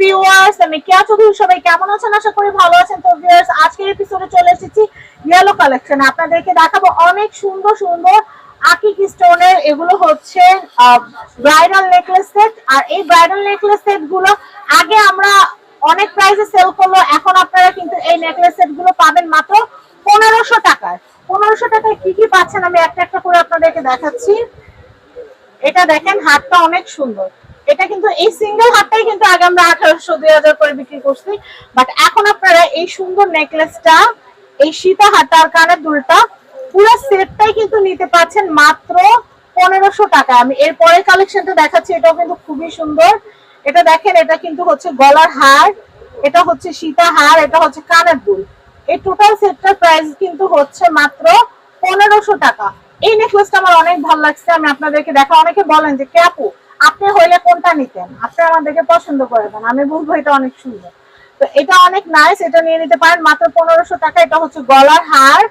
Viewers আমি কেয়া চৌধুরী সবাই? কেমন আছেন? আশা করি ভালো আছেন। তো ভিউয়ার্স আজকের এপিসোডে চলে এসেছি ইয়েলো কালেকশন আপনাদেরকে দেখাবো অনেক সুন্দর সুন্দর আকিক স্টোনের এগুলো হচ্ছে ব্রাইডাল নেকলেস সেট আর এই ব্রাইডাল নেকলেস সেটগুলো আগে আমরা অনেক প্রাইসে সেল করল, এখন আপনারা কিন্তু এই নেকলেস সেটগুলো পাবেন মাত্র পনেরোশো টাকায়। পনেরোশো টাকায় কি কি পাচ্ছেন? আমি একটা একটা করে আপনাদেরকে দেখাচ্ছি। এটা দেখেন, হাতটা অনেক সুন্দর। এটা কিন্তু এই সিঙ্গেল হাতটাই কিন্তু আগে আমরা আঠারোশো, দুই হাজার করে বিক্রি করছি। বাট এখন আপনারা এই সুন্দর নেকলেসটা এই সীতা হাতা আর কানের দুলটা, পুরো সেটটাই কিন্তু নিতে পাচ্ছেন মাত্র পনেরোশো টাকা। আমি এর পরের কালেকশনটা দেখাচ্ছি, এটাও কিন্তু খুবই সুন্দর। এটা দেখেন, এটা কিন্তু হচ্ছে গলার হার, এটা হচ্ছে সীতা হার, এটা হচ্ছে কানের দুল। এই টোটাল সেটটার প্রাইস কিন্তু হচ্ছে মাত্র পনেরোশো টাকা। এই নেকলেসটা আমার অনেক ভালো লাগছে, আমি আপনাদেরকে দেখা, অনেকে বলেন যে ক্যাপু আপনি হইলে কোনটা নিতেন? আপনি আমাদেরকে পছন্দ করে দেন। আমি বলব এটা অনেক সুন্দর। তো এটা অনেক নাইস এটা নিয়ে নিতে পারেন। মাত্র পনেরোশো টাকা। এটা হচ্ছে গলার হার।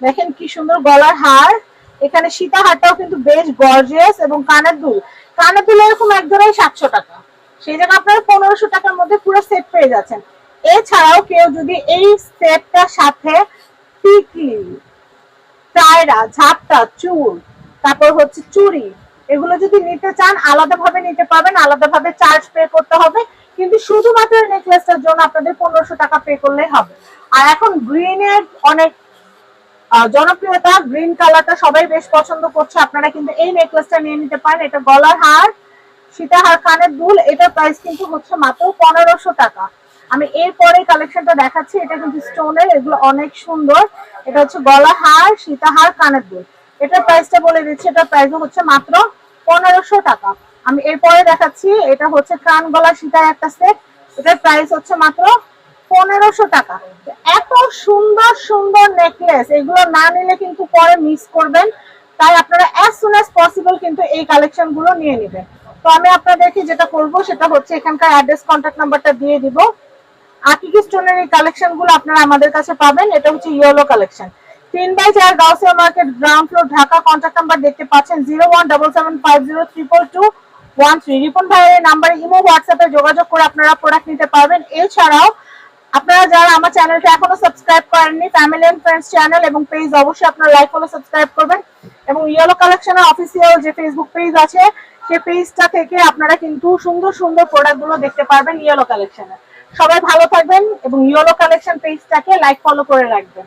দেখেন কি সুন্দর গলার হার। এখানে সীতা হারটাও কিন্তু বেশ গর্জিয়াস এবং কানের দুল। কানের দুল এরকম এক সাতশো টাকা। সেই জন্য আপনারা পনেরোশো টাকার মধ্যে পুরো সেট পেয়ে যাচ্ছেন। এছাড়াও কেউ যদি এই সেটটার সাথে টিকলি টায়রা ঝাপটা, চুল, তারপর হচ্ছে চুড়ি এগুলো যদি নিতে চান, আলাদাভাবে নিতে পারবেন, আলাদাভাবে চার্জ পে করতে হবে। কিন্তু শুধুমাত্র নেকলেসটার জন্য আপনাদের পনেরোশো টাকা পে করলেই হবে। আর এখন গ্রিনের অনেক জনপ্রিয়তা গ্রিন কালারটা সবাই বেশ পছন্দ করছে। আপনারা কিন্তু এই নেকলেসটা নিয়ে নিতে পারেন। এটা গলার হার, সীতাহার কানের দুল এটার প্রাইস কিন্তু হচ্ছে মাত্র পনেরোশো টাকা। আমি এরপরে কালেকশনটা দেখাচ্ছি। এটা কিন্তু স্টোনের এগুলো অনেক সুন্দর। এটা হচ্ছে গলা হার, সীতাহার কানের দুল। এটার প্রাইসটা বলে দিচ্ছি, এটার প্রাইস হচ্ছে মাত্র পনেরোশো টাকা। আমি এরপরে দেখাচ্ছি, এটা হচ্ছে কান গলা সীতার একটা সেট এটার প্রাইস হচ্ছে মাত্র পনেরোশো টাকা। এত সুন্দর সুন্দর নেকলেস এগুলো না নিলে কিন্তু পরে মিস করবেন। তাই আপনারা অ্যাজ সুন অ্যাজ পসিবল কিন্তু এই কালেকশনগুলো নিয়ে নেবেন। তো আমি আপনাদেরকে যেটা করব, সেটা হচ্ছে এখানকার অ্যাড্রেস কন্ট্যাক্ট নাম্বারটা দিয়ে দিব। আকিকি স্টোনের এই কালেকশনগুলো আপনারা আমাদের কাছে পাবেন, এটা হচ্ছে ইয়েলো কালেকশন তিন বাই চার Gausia market ground floor Dhaka contact number দেখতে পাচ্ছেন zero one double seven five zero triple two one three Ripon ভাইয়ের নাম্বারে ইমো হোয়াটসঅ্যাপে যোগাযোগ করে আপনারা প্রোডাক্ট নিতে পারবেন। এছাড়াও, আপনারা যারা আমার চ্যানেলটা এখনও সাবস্ক্রাইব করেননি ফ্যামিলি এন্ড ফ্রেন্ডস চ্যানেল এবং পেজ অবশ্যই আপনারা লাইক ফলো সাবস্ক্রাইব করবেন। এবং ইয়েলো কালেকশনের অফিসিয়াল যে ফেসবুক পেজ আছে সেই পেজটা থেকে আপনারা কিন্তু সুন্দর সুন্দর প্রোডাক্টগুলো দেখতে পারবেন ইয়েলো কালেকশনে সবাই ভালো থাকবেন এবং ইয়েলো কালেকশন পেজটাকে লাইক ফলো করে রাখবেন।